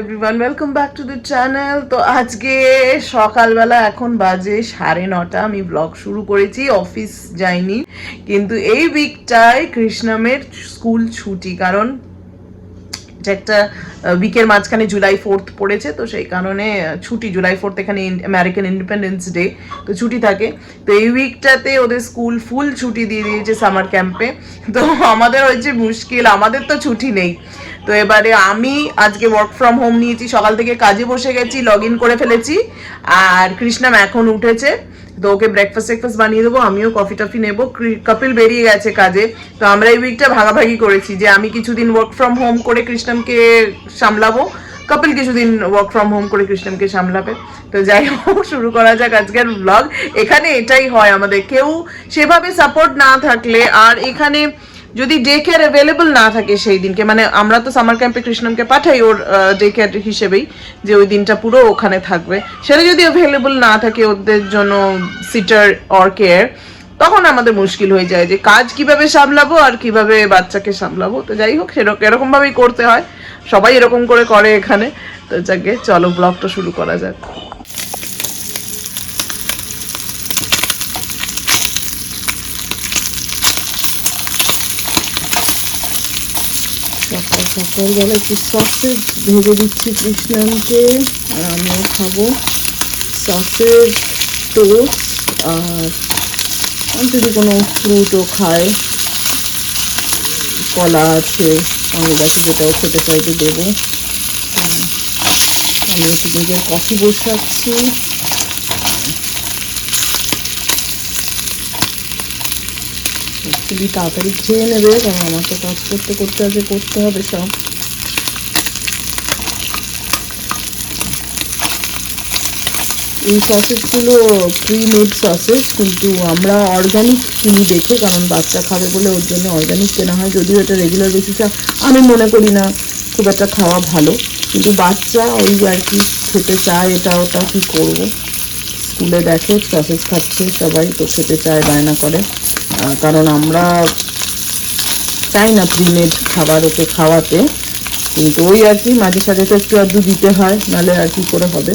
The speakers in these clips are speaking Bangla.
Everyone welcome back to the channel তো আজকে সকালবেলা এখন বাজে সাড়ে নটা। আমি ব্লগ শুরু করেছি অফিস যাইনি। কিন্তু এই উইকটায় কৃষ্ণমের স্কুল ছুটি। কারণ এটা একটা উইকের মাঝখানে জুলাই ফোর্থ পড়েছে, তো সেই কারণে ছুটি। জুলাই ফোর্থ এখানে আমেরিকান ইন্ডিপেন্ডেন্স ডে তো ছুটি থাকে। তো এই উইকটাতে ওদের স্কুল ফুল ছুটি দিয়ে দিয়েছে সামার ক্যাম্পে তো আমাদের হয়েছে মুশকিল, আমাদের তো ছুটি নেই। তো এবারে আমি আজকে ওয়ার্ক ফ্রম হোম নিয়েছি, সকাল থেকে কাজে বসে গেছি লগ ইন করে ফেলেছি, আর কৃষ্ণাম এখন উঠেছে, তো ওকে ব্রেকফাস্ট ব্রেকফাস্ট বানিয়ে দেবো, আমিও কফি টফি নেব কপিল বেরিয়ে গেছে কাজে, তো আমরা এই উইকটা ভাগাভাগি করেছি যে আমি কিছুদিন ওয়ার্ক ফ্রম হোম করে কৃষ্ণমকে সামলাবো, কপিল কিছুদিন ওয়ার্ক ফ্রম হোম করে কৃষ্ণমকে সামলাবে, তো যাই হোক, শুরু করা যাক আজকের ব্লগ এখানে এটাই হয় আমাদের, কেউ সেভাবে সাপোর্ট না থাকলে, আর এখানে যদি ডে কেয়ার অ্যাভেলেবল না থাকে সেই দিনকে মানে আমরা তো সামার ক্যাম্পে কৃষ্ণমকে পাঠাই ওর ডে কেয়ার হিসেবেই, যে ওই দিনটা পুরো ওখানে থাকবে। সেটা যদি অ্যাভেলেবল না থাকে ওদের জন্য সিটার অর কেয়ার তখন আমাদের মুশকিল হয়ে যায় যে কাজ কীভাবে সামলাবো আর কীভাবে বাচ্চাকে সামলাবো। তো যাই হোক সেরকম এরকম ভাবেই করতে হয়। সবাই এরকম করে করে এখানে। তো যাকে, চলো ব্লগটা শুরু করা যাক। সকাল সকালবেলা একটু সসেজ ভেজে দিচ্ছি কৃষ্ণামকে আর আমিও খাব সসেজ টোস্ট আর যদি কোনো ফ্রুটও খায় কলা আছে সঙ্গে বাকি যেটাও খেতে চাইতে দেবো। আমি একটু নিজের কফি বসে বসাচ্ছি খুবই তাড়াতাড়ি খেয়ে নেবে, কারণ আমার তো কাজ করতে করতে আজকে করতে হবে সব। এই সসেসগুলো প্রি মেড সসেস কিন্তু আমরা অর্গানিক কিনি দেখে, কারণ বাচ্চা খাবে বলে ওর জন্য অর্গানিক কেনা হয়, যদিও এটা রেগুলার বেসিসে আমি মনে করি না, খুব একটা খাওয়া ভালো। কিন্তু বাচ্চা ওই আর কি খেতে চায় এটা, ওটা কি করব? স্কুলে দেখে সসেস খাচ্ছে সবাই, তো খেতে চায়, বায়না করে। কারণ আমরা চাই না প্রিমেড খাবার ওকে খাওয়াতে। কিন্তু ওই আর কি, মাঝে সাঝে তো একটু আধটু দিতে হয় নাহলে আর কি করে হবে।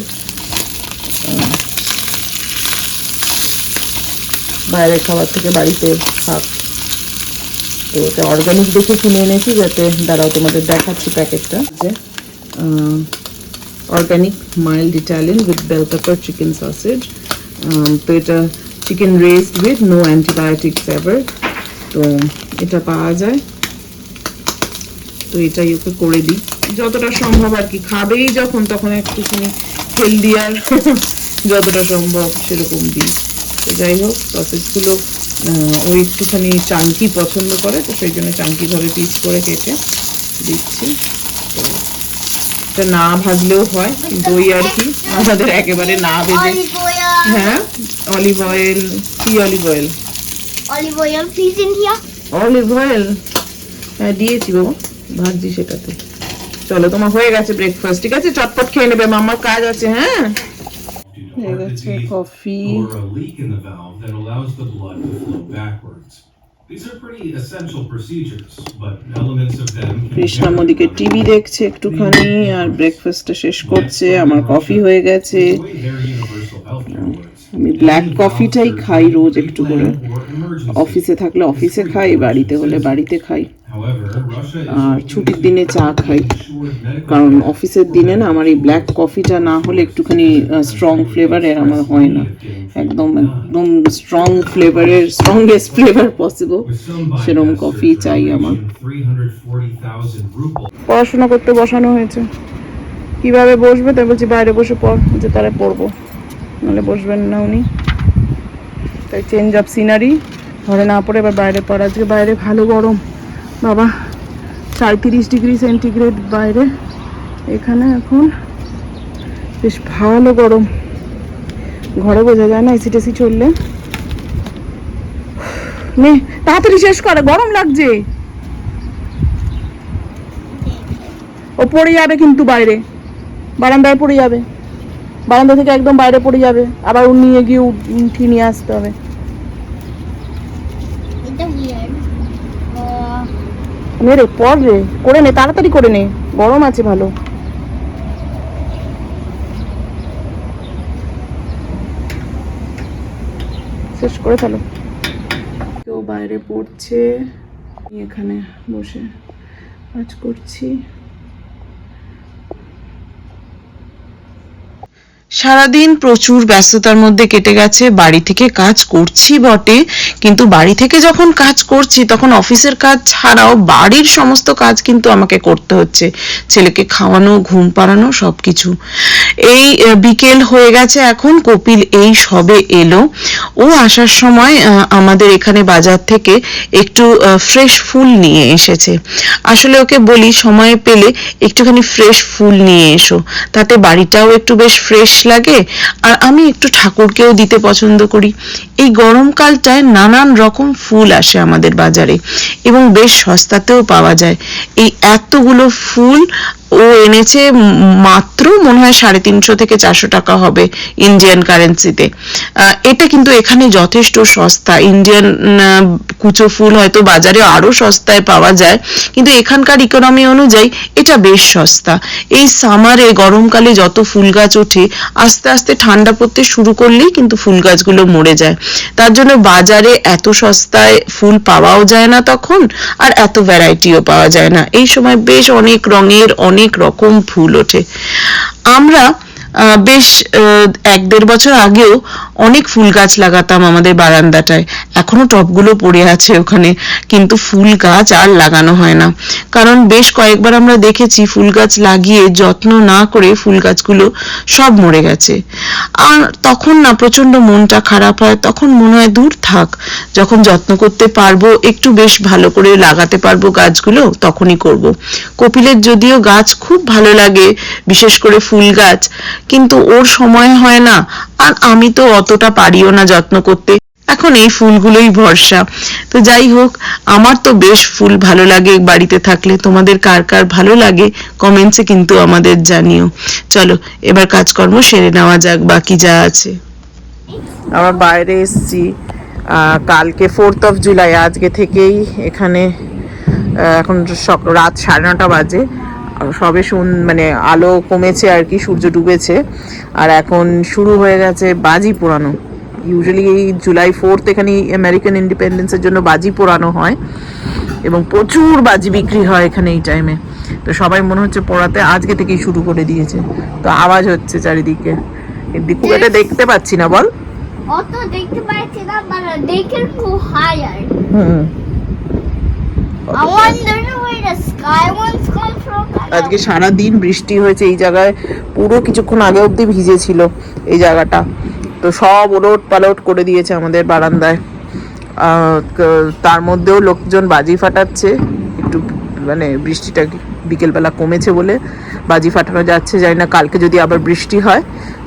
বাইরের খাবার থেকে বাড়িতে খাক। তো ওটা অর্গানিক দেখে কিনে এনেছি, যাতে দাঁড়াও, তোমাদের দেখাচ্ছি প্যাকেটটা। যে organic mild Italian with bell pepper chicken sausage তো এটা chicken raised with no antibiotics ever তো এটা পাওয়া যায়। তো এটাই ওকে করে দিই। যতটা সম্ভব আর কি খাবেই যখন, তখন একটুখানি হেলদি আর যতটা সম্ভব সেরকম দিই। তো যাই হোক সসেজগুলো ও একটুখানি চাঙ্কি পছন্দ করে, তো সেই জন্য চাঙ্কিভাবে পিস করে কেটে দিচ্ছি। তো এটা না ভাজলেও হয় কিন্তু ওই আর কি আমাদের একেবারে না ভেজে। হ্যাঁ অলিভ অয়েল কি olive oil in here. Olive oil হ্যাঁ দিয়েছি বাবু ভাবছি সেটাতে। চলো তোমার হয়ে গেছে ব্রেকফাস্ট ঠিক আছে? চটপট খেয়ে নেবে মামার কাজ আছে হ্যাঁ? হয়ে গেছে কফি ওদিকে from টিভি দেখছে একটুখানি আর ব্রেকফাস্টটা শেষ করছে আমার কফি হয়ে গেছে. আমি ব্ল্যাক কফিটাই খাই রোজ একটু করে. অফিসে থাকলে অফিসে খাই বাড়িতে হলে বাড়িতে খাই আর ছুটির দিনে চা খাই কারণ অফিসের দিনে না আমার এই ব্ল্যাক কফিটা না হলে একটুখানি স্ট্রং ফ্লেভারের আমার হয় না একদম একদম স্ট্রং ফ্লেভারের স্ট্রংগেস্ট ফ্লেভার পসিবল সেরকম কফি চাই আমার। reaching 340,000 rubles. পড়াশোনা করতে বসানো হয়েছে। কীভাবে বসবে? তাই বলছি বাইরে বসে পড় যে তারা পড়ব। নাহলে বসবেন না উনি। তাই চেঞ্জ অফ সিনারি ঘরে না পড়ে এবার বাইরে পড়া। আজকে বাইরে ভালো গরম। বাবা সাঁত্রিশ ডিগ্রি সেন্টিগ্রেড বাইরে। এখানে এখন বেশ ভালো গরম। ঘরে বোঝা যায় না এসি টেসি চললে। নে তাড়াতাড়ি শেষ করে গরম লাগছে। ও পড়ে যাবে কিন্তু বাইরে। বারান্দায় পড়ে যাবে। বারান্দা থেকে একদম বাইরে পড়ে যাবে। আবার ও নিয়ে গিয়ে উঠ- নিয়ে আসতে হবে। নে রে পড় রে করে নে তাড়াতাড়ি করে নে। গরম আছে ভালো। শেষ করে ফেলো। কেউ বাইরে পড়ছে এখানে বসে কাজ করছি। সারাদিন প্রচুর ব্যস্ততার মধ্যে কেটে গেছে, বাড়ি থেকে কাজ করছি বটে, কিন্তু বাড়ি থেকে যখন কাজ করছি, তখন অফিসের কাজ ছাড়াও বাড়ির সমস্ত কাজ কিন্তু আমাকে করতে হচ্ছে। ছেলেকে খাওয়ানো, ঘুম পাড়ানো, সবকিছু। এই বিকেল হয়ে গেছে এখন, কপিল এই সবে এলো। ও আসার সময় আমাদের এখানে বাজার থেকে একটু ফ্রেশ ফুল নিয়ে এসেছে। আসলে ওকে বলি, সময় পেলে একটুখানি ফ্রেশ ফুল নিয়ে এসো। তাতে বাড়িটাও একটু বেশ ফ্রেশ লাগে। আর আমি একটু ঠাকুরকেও দিতে পছন্দ করি। এই গরমকালটায় নানান রকম ফুল আসে আমাদের বাজারে এবং বেশ সস্তাতেও পাওয়া যায়। এই এতগুলো ফুল ও এনেছে মাত্র মনে হয় সাড়ে তিনশো থেকে চারশো টাকা হবে ইন্ডিয়ান কারেন্সিতে এটা কিন্তু এখানে যথেষ্ট সস্তা। ইন্ডিয়ান কুচো ফুল হয়তো বাজারে আরও সস্তায় পাওয়া যায়, কিন্তু এখানকার ইকোনমি অনুযায়ী এটা বেশ সস্তা। এই সামারে গরমকালে যত ফুল গাছ ওঠে, আস্তে আস্তে ঠান্ডা পড়তে শুরু করলেই কিন্তু ফুল গাছগুলো মরে যায়। তার জন্য বাজারে এত সস্তায় ফুল পাওয়াও যায় না তখন, আর এত ভ্যারাইটিও পাওয়া যায় না। এই সময় বেশ অনেক রঙের, অনেক রকম ভুল ওঠে। আমরা বেশ এক দেড় বছর আগেও অনেক ফুল গাছ লাগাতাম আমাদের বারান্দাটায়। এখনও টবগুলো পড়ে আছে ওখানে, কিন্তু ফুল গাছ আর লাগানো হয় না। কারণ বেশ কয়েকবার আমরা দেখেছি ফুল গাছ লাগিয়ে যত্ন না করে ফুল গাছগুলো সব মরে গেছে। আর তখন না প্রচণ্ড মনটা খারাপ হয়, তখন মনে হয় দূর থাক, যখন যত্ন করতে পারব, একটু বেশ ভালো করে লাগাতে পারব গাছগুলো, তখনই করব। কপিলের যদিও গাছ খুব ভালো লাগে, বিশেষ করে ফুল গাছ কিন্তু ওর সময় হয় না। আর আমি তো অতটা পারিও না যত্ন করতে। এখন এই ফুলগুলোই ভরসা। তো যাই হোক, আমার তো বেশ ফুল ভালো লাগে বাড়িতে থাকলে। তোমাদের কার কার ভালো লাগে কমেন্টসে কিন্তু আমাদের জানিও। চলো, এবার কাজকর্ম সেরে নেওয়া যাক, বাকি যা আছে। আমরা বাইরে এসেছি। কালকে ফোর্থ অফ জুলাই আজকে থেকেই এখানে এখন রাত সাড়ে নটা বাজে। সবে শুন মানে আলো কমেছে আর কি সূর্য ডুবেছে। আর এখন শুরু হয়ে গেছে বাজি পোড়ানো। ইউজুয়ালি এই জুলাই ফোর্থ এখানে আমেরিকান ইন্ডিপেন্ডেন্সের জন্য বাজি পোড়ানো হয়। এবং প্রচুর বাজি বিক্রি হয় এখানে এই টাইমে তো সবাই মনে হচ্ছে পড়াতে আজকে থেকেই শুরু করে দিয়েছে। তো আওয়াজ হচ্ছে চারিদিকে। খুব একটা দেখতে পাচ্ছি না বল। অত দেখতে পাচ্ছি না go higher. হুম। আজকে সারা দিন বৃষ্টি হয়েছে এই জায়গায় পুরো কিছুক্ষণ আগে অবধি ভিজে ছিল এই জায়গাটা। তো সব ওলট পালট করে দিয়েছে আমাদের বারান্দায়। তার মধ্যেও লোকজন বাজি ফাটাচ্ছে একটু মানে বৃষ্টিটা বিকেলবেলা কমেছে বলে বাজি ফাটানো যাচ্ছে জানি না কালকে যদি আবার বৃষ্টি হয়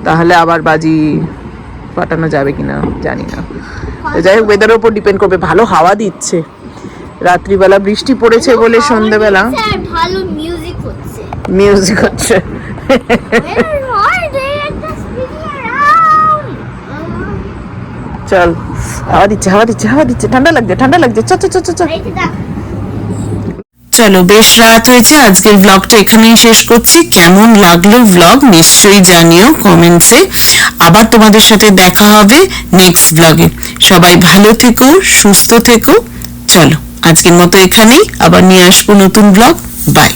তাহলে আবার বাজি ফাটানো যাবে কিনা জানি না। যাই হোক ওয়েদারের উপর ডিপেন্ড করবে ভালো হাওয়া দিচ্ছে। রাত্রিবেলা বৃষ্টি পড়েছে বলে সন্ধেবেলা। ভালো মিউজিক হচ্ছে। মিউজিক হচ্ছে. চল হাওয়া দিচ্ছে হাওয়া দিচ্ছে হাওয়া দিচ্ছে। ঠান্ডা লাগছে ঠান্ডা লাগছে। চ চ চ চ চলো বেশ রাত হয়েছে। আজকের ব্লগটা এখানেই শেষ করছি। কেমন লাগল ব্লগ নিশ্চয়ই জানিও কমেন্টসে আবার তোমাদের সাথে দেখা হবে নেক্সট ব্লগে সবাই ভালো থেকো সুস্থ থেকো। চলো। আজকের মতো এখানেই আবার নিয়ে আসব নতুন ব্লগ বাই